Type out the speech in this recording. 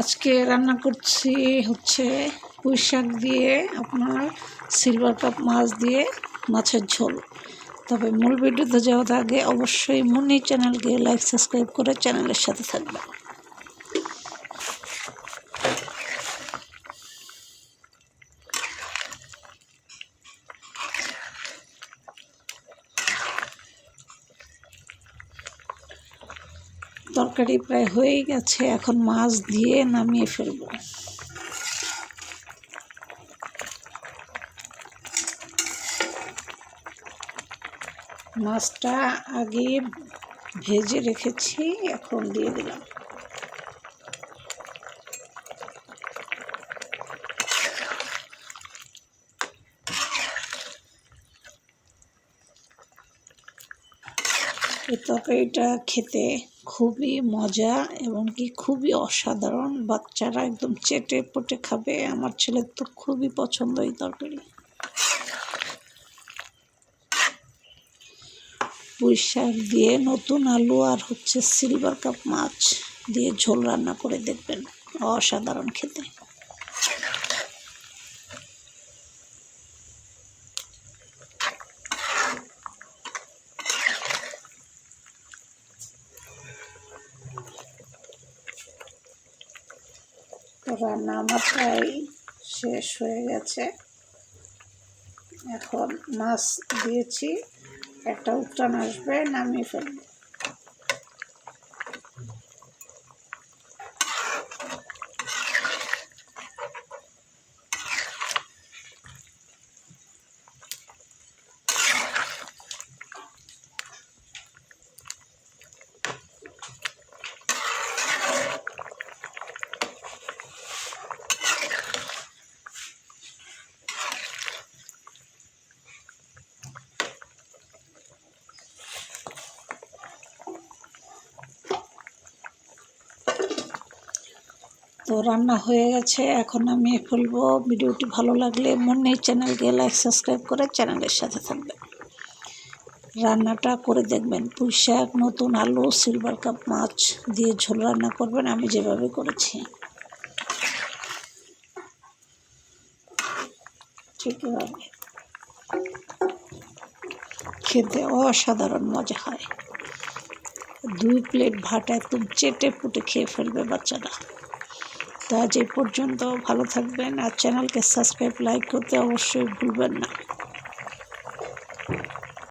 আজকে রান্না করছি হচ্ছে পুঁই শাক দিয়ে আপনার সিলভার কাপ মাছ দিয়ে মাছের ঝোল। তবে মূল ভিডিওতে যাওয়ার আগে অবশ্যই মুনি চ্যানেলকে লাইক সাবস্ক্রাইব করে চ্যানেলের সাথে থাকবেন। তরকারি প্রায় হয়ে গেছে, এখন মাছ দিয়ে নামিয়ে ফেলব। মাছটা আগে ভেজে রেখেছি, এখন দিয়ে দিলাম। তরকারিটা খেতে খুবই মজা এবং কি খুবই অসাধারণ। বাচ্চারা একদম চেটে পটে খাবে। আমার ছেলের তো খুবই পছন্দ এই তরকারি। পুঁই শাক দিয়ে নতুন আলু আর হচ্ছে সিলভার কাপ মাছ দিয়ে ঝোল রান্না করে দেখবেন। অসাধারণ খেতে। রান্না আমার প্রায় শেষ হয়ে গেছে। এখন মাছ দিয়েছি একটা উত্তান আসবে নামিয়ে ফেলব। তো রান্না হয়ে গেছে। এখন আমি ফেলব। ভিডিওটি ভালো লাগলে মনে চ্যানেলকে লাইক সাবস্ক্রাইব করে চ্যানেলের সাথে থাকবেন। রান্নাটা করে দেখবেন। পুঁই শাক, নতুন আলু সিলভার কাপ মাছ দিয়ে ঝোল রান্না করবেন। আমি যেভাবে করেছি। ঠিকভাবে খেতে অসাধারণ মজা হয়। দুই প্লেট ভাত একদম চেটে পুটে খেয়ে ফেলবে বাচ্চারা। তো এই পর্যন্ত ভালো থাকবেন। আর চ্যানেলকে সাবস্ক্রাইব লাইক করতে অবশ্যই ভুলবেন না।